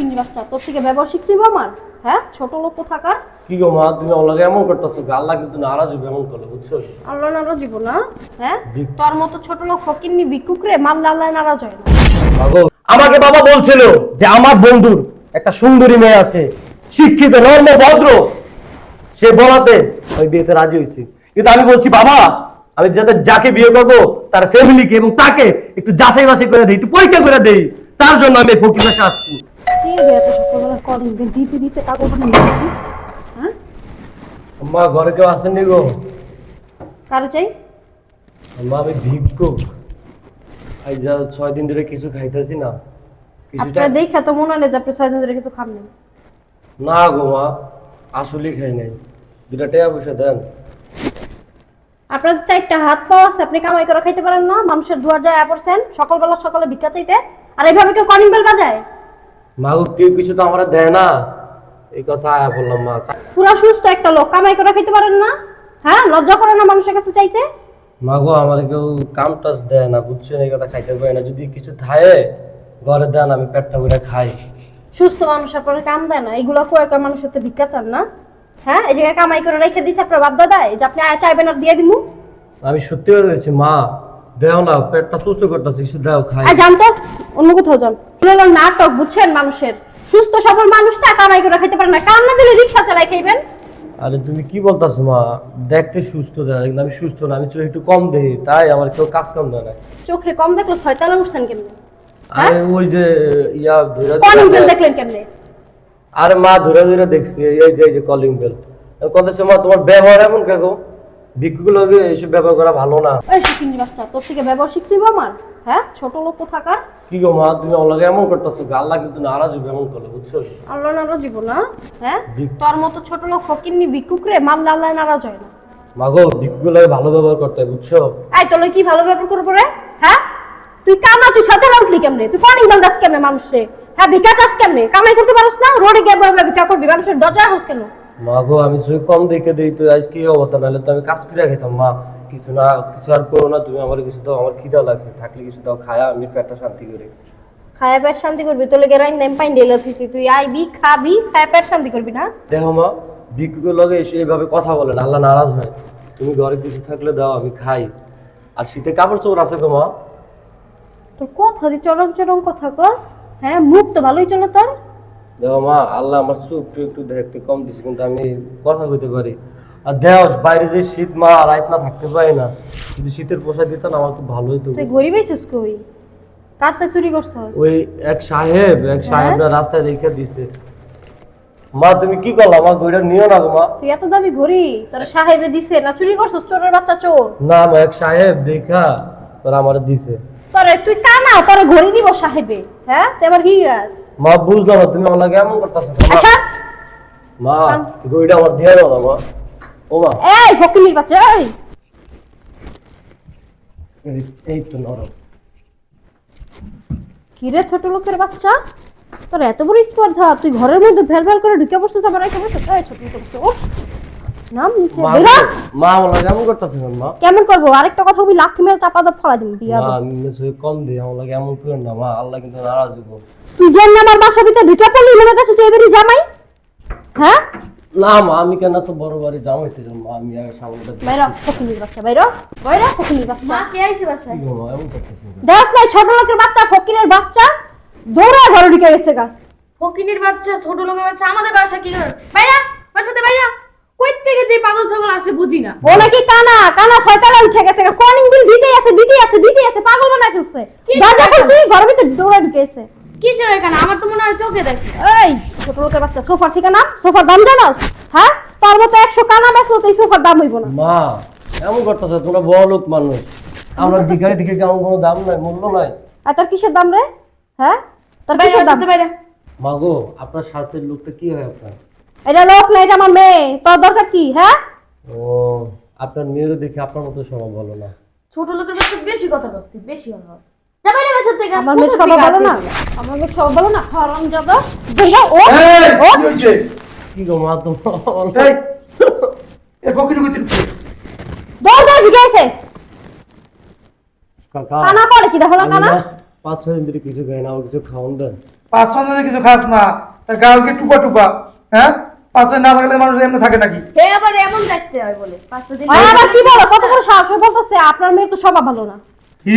ফকিনি বাচ্চা তোর থেকে ব্যবহার শিখতে হবে আমার? হ্যাঁ? ছোট লোক থাকার কি গো মা তুমি আমার লাগে এমন করতেছো আল্লাহ কিন্তু নারাজ হবে এমন করলে বুঝছ? আল্লাহ নারাজ দিব না হ্যাঁ? তোর মতো ছোট লোক ফকিন্নি ভিক্ষুক রে মারলে আল্লাহ নারাজ হয় না। আমাকে বাবা বলছিল যে আমার বন্ধুর একটা সুন্দরী মেয়ে আছে শিক্ষিত নর্ম ভদ্র। সে বলাতে ওই বিয়েতে রাজি হয়েছি। কিন্তু আমি বলছি বাবা আমি যাতে যাকে বিয়ে করব তার ফ্যামিলিকে এবং তাকে একটু যাচাই বাছাই করে দেই একটু পরীক্ষা করে দেই তার জন্য আমি ফকির আসছি। কি রে এত সকালবেলা কদিন দিতে দিতে হ্যাঁ? মা ঘরে কেউ আসেনি গো? কারে চাই? মা আমি ভিক্ষুক আজ যা ছয় দিন ধরে কিছু খাইতেছি না। কিছুটা আপনারা দেখে তো মনে যে আপনি ছয় দিন ধরে কিছু খান নাই। না গো মা আসলেই খাই নাই। দুটা টাকা পয়সা দেন। আপনার চারটা হাত পাওয়া আছে আপনি কামাই করে খাইতে পারেন না। মানুষের দুয়ার যায় পড়ছেন সকালবেলা সকালে ভিক্ষা চাইতে। আর এইভাবে কেউ কলিং বেল বাজায়? মা কেউ কিছু তো আমরা দেয় না। এই কথা আয়া বললাম মা। পুরা সুস্থ একটা লোক কামাই করে খাইতে পারেন না? হ্যাঁ লজ্জা করে না মানুষের কাছে চাইতে? মা গো আমার কেউ কাম টাচ দেয় না বুঝছেন এই কথা খাইতে পারে না। যদি কিছু থায়ে ঘরে দেন আমি পেটটা ভরে খাই। সুস্থ মানুষ আপনার কাম দেয় না এগুলো কয়েক মানুষের তো ভিক্ষা চান না। হ্যাঁ এই জায়গায় কামাই করে রেখে দিছে আপনার বাপ দাদা এই যে আপনি আয়া চাইবেন আর দিয়ে দিমু। আমি সত্যি বলছি মা দেও না পেটটা সুস্থ করতেছি দেও খাই। আর জানতো? অন্য কোথাও যান। হলো নাটক বুঝছেন মানুষের? সুস্থ সবল মানুষটা কামাই করে পারে না। কাম না দিলে রিক্সা চালাই খাইবেন? আরে তুমি কি বলতাছো মা? দেখতে সুস্থ দেয় কিন্তু আমি সুস্থ না আমি চোখ একটু কম দেই তাই আমার কেউ কাজ কাম দেয় না। চোখে কম দেখল ছয়তলা উঠছেন কেমনে? আরে ওই যে ইয়া ধরে কলিং বেল দেখলেন কেমনে? আরে মা ধরে ধরে দেখছি এই যে এই যে কলিং বেল কত মা তোমার ব্যবহার এমন কাকো ভিক্ষুগুলো এইসব ব্যবহার করা ভালো না। ওই শিখিনি বাচ্চা তোর থেকে ব্যবহার শিখতে আমার? হ্যাঁ? ছোট লোক থাকার কি গো মা তুমি লাগে এমন করতেছো আল্লাহ কিন্তু নারাজ হবে এমন করলে বুঝছ? আল্লাহ নারাজ না? হ্যাঁ? তোর মতো ছোট লোক ফকিন্নি ভিক্ষুক রে মারলে আল্লাহ নারাজ হয় না। ভিক্ষুগুলোকে ভালো ব্যবহার করতে হয় বুঝছ? এই কি ভালো ব্যবহার করব রে? হ্যাঁ? তুই কামা তুই ছয়তলা উঠলি কেমনে? তুই কলিং বেল দাস কেমনে মানুষ রে? হ্যাঁ ভিক্ষা চাস কেমনে? কামাই করতে পারস না? রোডে গিয়ে ভিক্ষা করবি মানুষের দরজা হোস কেন? মা গো আমি চোখ কম দেখে দিই তো আজ কি অবস্থা? নাহলে তো আমি কাজ ফিরে খেতাম মা কিছু না কিছু আর করো না তুমি আমার কিছু দাও আমার খিদা লাগছে থাকলে কিছু দাও খায়া আমি পেটটা শান্তি করি। খায়া পেট শান্তি করবি? তোলে গেরাই নেম পাইন ডেলে তুই আইবি খাবি খায়া পেট শান্তি করবি না? দেখো মা ভিক্ষুকের লগে এসে এইভাবে কথা বলেন আল্লাহ নারাজ হয়। তুমি ঘরে কিছু থাকলে দাও আমি খাই। আর শীতে কাপড় চোপড় আছে গো মা? তোর কথা দি চরম চরম কথা কস হ্যাঁ মুখ তো ভালোই চলে তোর। দেখো মা আল্লাহ আমার চোখ একটু একটু দেখতে কম দিছে কিন্তু আমি কথা কইতে পারি। আর দেও বাইরে যে শীত মা রাত না থাকতে পারি না। যদি শীতের পোশাক দিত না আমার খুব ভালো হতো তুই গরিব কই? চুরি করছস? ওই এক সাহেব এক সাহেব রাস্তায় রেখে দিছে। মা তুমি কি করলা? মা গইটা নিও না মা। তুই এত দামি ঘড়ি তোর সাহেবে দিছে না চুরি করছস? চোরের বাচ্চা চোর। না মা এক সাহেব দেখা তোর আমার দিছে। তোরে তুই কানা তোরে ঘড়ি দিব সাহেবে হ্যাঁ? তুই হিয়াস মা বুঝলাম না তুমি আমার লাগে এমন করতেছো আচ্ছা মা গইটা আমার দিয়ে দাও না মা। ও মা। এই ফকিনির বাচ্চা এই। এই- তো নরম। কিরে ছোট লোকের বাচ্চা? তোর এত বড় স্পর্ধা তুই ঘরের মধ্যে ভেল ভেল করে ঢুকে পড়ছিস আবার সমস্যা ছোট লোকের বাচ্চা ওঠ নাম নিচে মা মা আমার লাগে এমন মা কেমন করব? আরেকটা কথা বলি লাথি মেরে চাপা দাঁত ফালা দিবি বিয়া মা আমি মেসে কম দিই আমার লাগে এমন করেন না মা আল্লাহ কিন্তু নারাজ হইব। তুই যেন আমার বাসা ভিতরে ঢুকে পড়লি মনে কাছে তুই এবারই জামাই? হ্যাঁ? না মা আমি কেন তো বড় বাড়ি জামাইতে যাব মা আমি আগে সামনে বাইরা ফকিনির বাচ্চা বাইরা বাইরা ফকিনির বাচ্চা মা কে আইছে বাসায়? কি মা এমন করতেছে দেখ নাই ছোট লোকের বাচ্চা ফকিরের বাচ্চা দৌড়া ঘরে ঢুকে গেছে গা। ফকিনির বাচ্চা ছোট লোকের বাচ্চা আমাদের বাসা কি করে? বাইরা! থেকে যে পাগল ছাগল আসে বুঝি না। ও নাকি কানা কানা উঠে গেছে বিল দিতেই আছে দিতেই আছে দিতেই আছে পাগল বানায় ফেলছে। দরজা খুলছি ঘরের ভিতরে দৌড়া ঢুকে গেছে কিসের এখানে আমার তো মনে হয় চোখে দেখছি এই ছোট লোকের বাচ্চা সোফার থেকে না সোফার দাম জানাস? হ্যাঁ? তোর মতো একশো কানা বেচলো তো এই সোফার দাম হইব না। মা এমন করতেছে তোমরা বড় লোক মানুষ। আমরা ভিখারি দিকে কেমন কোনো দাম নাই মূল্য নাই? আর তোর কিসের দাম রে? হ্যাঁ? তোর কিসের দাম? বাসাতে বাইরা। মা গো আপনার সাথের লোকটা কি হয় আপনার? এটা লোক না এটা আমার মেয়ে। তোর দরকার কি হ্যাঁ? ও আপনার মেয়েরও দেখি আপনার মতো স্বভাব ভালো না। ছোট লোকের বাচ্চা বেশি কথা বলছি বেশি কথা বলছি যা বাইরে বাসা থেকে? আমার মেয়ে ভালো না? আমার মেয়ে ভালো না? হরম যাবা দেখা ও ও কি গো মা তো দৌড় দৌড় ঢুকে গেছে। কাকা কানা করে কি? দেখো না কানা। পাঁচ ছয় দিন ধরে কিছু খাই না কিছু খাওয়ান দেন। পাঁচ সন্ধ্যে কিছু খাস না। তা গালকে টুপা টুপা হ্যাঁ? পাঁচ ছয় না থাকলে মানুষ এমনি থাকে নাকি? হে আবার এমন দেখতে হয় বলে পাঁচটা দিন আর আবার কি বলো? কত বড় সাহস? বলতেছে আপনার মেয়ের তো স্বভাব ভালো না। কি?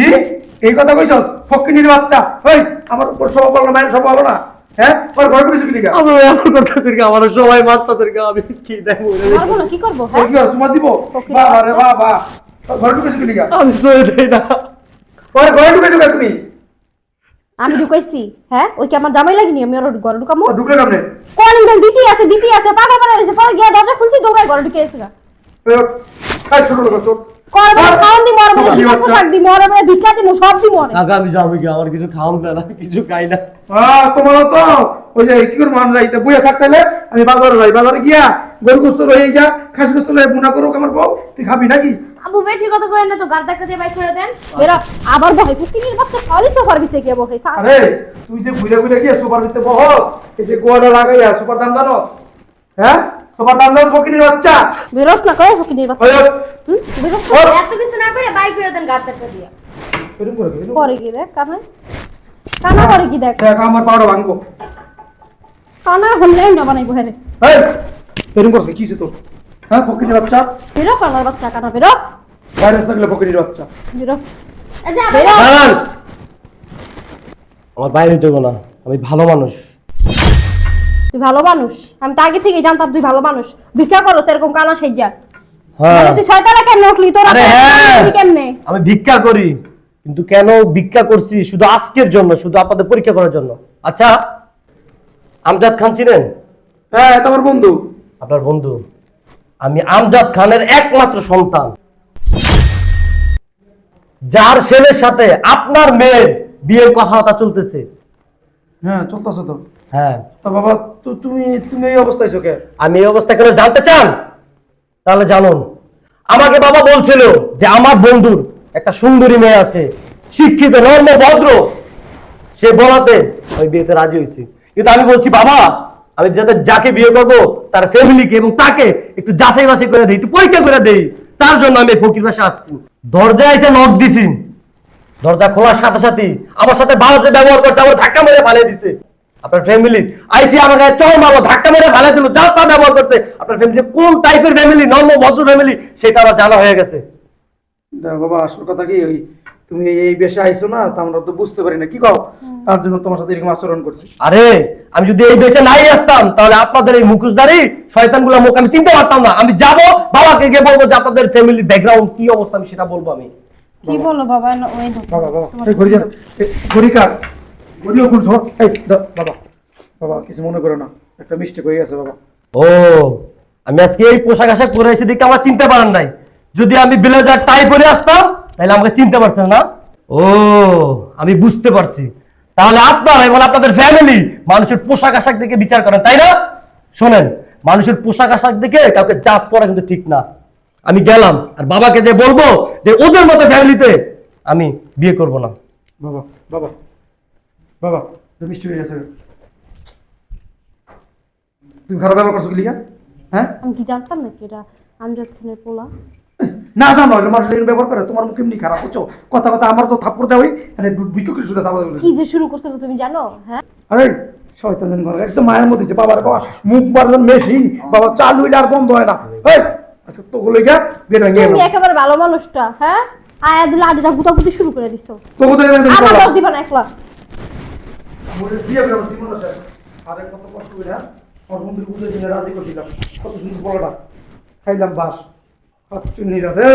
এই কথা কইছস? ফকিনির বাচ্চা। ওই আমার উপর সব বলো মায়ের সব বলো না? হ্যাঁ? ওর ঘরে কিছু কি আমি এমন করতেছি আমার সবাই মারতেছে আমি কি দেখব? পারব না কি করব? হ্যাঁ কি আর চুমা দিব? বাবা রে। বাবা। ঘরে ঢুকেছো কি আমি সয়ে দেই না। ওর ঘরে ঢুকেছো তুমি? আমি ঢুকাইছি হ্যাঁ? ওই কি আমার জামাই লাগিনি? আমি ওর ঘরে ঢুকামো? ও ঢুকলে কল বেল দিতেই আছে দিতেই আছে পাগল পাগল হয়েছে পরে গিয়ে দরজা খুলছি দৌড়াই ঘরে ঢুকে এসে গা। ছোট লোক শীতের পোশাক ভিক্ষা সব কাকা আমি যাব কি? আমার কিছু খাওয়া না কিছু খাই না। হ্যাঁ তোমার তো। ওই যে কি করে মান যাইতে বইয়া থাকতে হলে আমি বাজারে যাই বাজারে গিয়া গরু গোস্ত রয়ে গিয়া খাসি গোস্ত লয়ে বুনা করো আমার বউ তুই খাবি নাকি? আবু বেশি কথা কই না তো গাড় ধাক্কা দিয়ে বাইক করে দেন। বেরো আবার বহে ফুকিনির বাচ্চা খালি তো ঘর ভিতরে গিয়ে বহে আরে তুই যে ঘুরে ঘুরে গিয়ে সুপার ভিতরে বহস এই যে গোয়াটা লাগাইয়া সুপার দাম জানো? হ্যাঁ? সুপার দাম জানো ফকিনির বাচ্চা? বেরোস না করে ফুকিনির বাচ্চা? বেরোস? এত কিছু না করে বাইক করে দেন গাড় ধাক্কা দিয়ে। করে কি? দেখ কানে। কানা করে কি দেখ। দেখ আমার পাউডার ভাঙবো। কানা হলে না বানাইবো হেরে এই করছে কি তোর হ্যাঁ ফকিনির বাচ্চা? বেরো কানার বাচ্চা কানা বেরো বাইরে থাকলে ফকিনির বাচ্চা। বেরো আমার বাইরে দেবো না। আমি ভালো মানুষ। তুই ভালো মানুষ? আমি তো আগে থেকেই জানতাম তুই ভালো মানুষ। ভিক্ষা করো তো এরকম কানা সেজা হ্যাঁ মানে তুই শয়তানা কেন উঠলি তোরা হ্যাঁ কেমনে? আমি ভিক্ষা করি কিন্তু কেন ভিক্ষা করছি? শুধু আজকের জন্য শুধু আপনাদের পরীক্ষা করার জন্য। আচ্ছা আমজাদ খান ছিলেন? হ্যাঁ এটা আমার বন্ধু। আপনার বন্ধু। আমি আমজাদ খানের একমাত্র সন্তান। যার ছেলের সাথে আপনার মেয়ের বিয়ের কথাবার্তা চলতেছে। হ্যাঁ চলতেছে তো। হ্যাঁ। তা বাবা তো তুমি তুমি এই অবস্থায় চোখে আমি এই অবস্থা কেন জানতে চান? তাহলে জানুন। আমাকে বাবা বলছিল যে আমার বন্ধুর একটা সুন্দরী মেয়ে আছে শিক্ষিত নর্ম ভদ্র। সে বলাতে ওই বিয়েতে রাজি হয়েছি। কিন্তু আমি বলছি, বাবা, আমি যাতে যাকে বিয়ে করব, তার ফ্যামিলিকে এবং তাকে একটু যাচাই বাছাই করে দিই, একটু পরীক্ষা করে দেই, তার জন্য আমি ফকির বাসা আসছি। দরজায় এসে নখ দিছি। দরজা খোলার সাথে সাথে আমার সাথে ভালো যে ব্যবহার করছে, আমার ধাক্কা মেরে ফালিয়ে দিছে। আপনার ফ্যামিলি আইসি আমার গায়ে চল মারলো, ধাক্কা মেরে ফালিয়ে দিল যা তা ব্যবহার করছে, আপনার ফ্যামিলি কোন টাইপের ফ্যামিলি নর্ম, ভদ্র ফ্যামিলি সেটা আমার জানা হয়ে গেছে। বাবা, আসল কথা কি, ওই তুমি এই বেশে আইছো না তা আমরা তো বুঝতে পারি না। কি কও? তার জন্য তোমার সাথে এরকম আচরণ করছি। আরে আমি যদি এই দেশে নাই আসতাম তাহলে আপনাদের এই মুখোশধারী শয়তানগুলো মুখ আমি চিনতে পারতাম না। আমি যাব বাবাকে গিয়ে বলব যে আপনাদের ফ্যামিলির ব্যাকগ্রাউন্ড কি অবস্থা আমি সেটা বলব আমি। কি বলো বাবা? না, ওই দেখো। বাবা বাবা। এই ঘড়ি যা এই ঘড়ি কার ঘড়িও খুলছ? এই দাও, বাবা। বাবা কিছু মনে করো না। একটা মিস্টেক হয়ে গেছে বাবা। ও আমি আজকে এই পোশাক আশাক পরে এসে দেখি আমার চিনতে পারেন নাই। যদি আমি ব্লেজার টাই পরে আসতাম তাহলে আমাকে চিনতে পারতেন না? ও আমি বুঝতে পারছি। তাহলে আপনারা এবং আপনাদের ফ্যামিলি মানুষের পোশাক আশাক দেখে বিচার করেন তাই না? শোনেন মানুষের পোশাক আশাক দেখে কাউকে জাজ করা কিন্তু ঠিক না। আমি গেলাম আর বাবাকে যে বলব যে ওদের মতো ফ্যামিলিতে আমি বিয়ে করব না। বাবা বাবা বাবা তুমি মিষ্টি হয়ে গেছে। তুমি খারাপ ব্যবহার করছ কি লিখা হ্যাঁ? আমি কি জানতাম নাকি এটা আমজাদ খানের পোলা? না জানো এটা মানুষ এরকম ব্যবহার করে তোমার মুখ এমনি খারাপ হচ্ছ কথা কথা আমার তো থাপ্পড় দেওয়াই মানে বিক্ষু কিছু থাপ্পড় দেওয়া কি যে শুরু করছিল তুমি জানো? হ্যাঁ? আরে শয়তান জানি ঘরে একদম মায়ের মধ্যে যে বাবার বাবা মুখ বারজন মেশিন বাবা চালু হইলে আর বন্ধ হয় না। এই আচ্ছা তো গুলো গা বের হয়ে তুমি একেবারে ভালো মানুষটা হ্যাঁ? আয়া দিলে আদিটা গুতাগুতি শুরু করে দিছো। তো কোথায় গেলে তুমি আমার দোষ দিবা না একলা। মোটে বিয়ে করে জীবন আছে আরে কত কষ্ট করে আমার বন্ধুর বুঝে দিনে রাজি করছিলাম। কত সুন্দর বড়টা খাইলাম বাস। হাত চুন্নি রাতে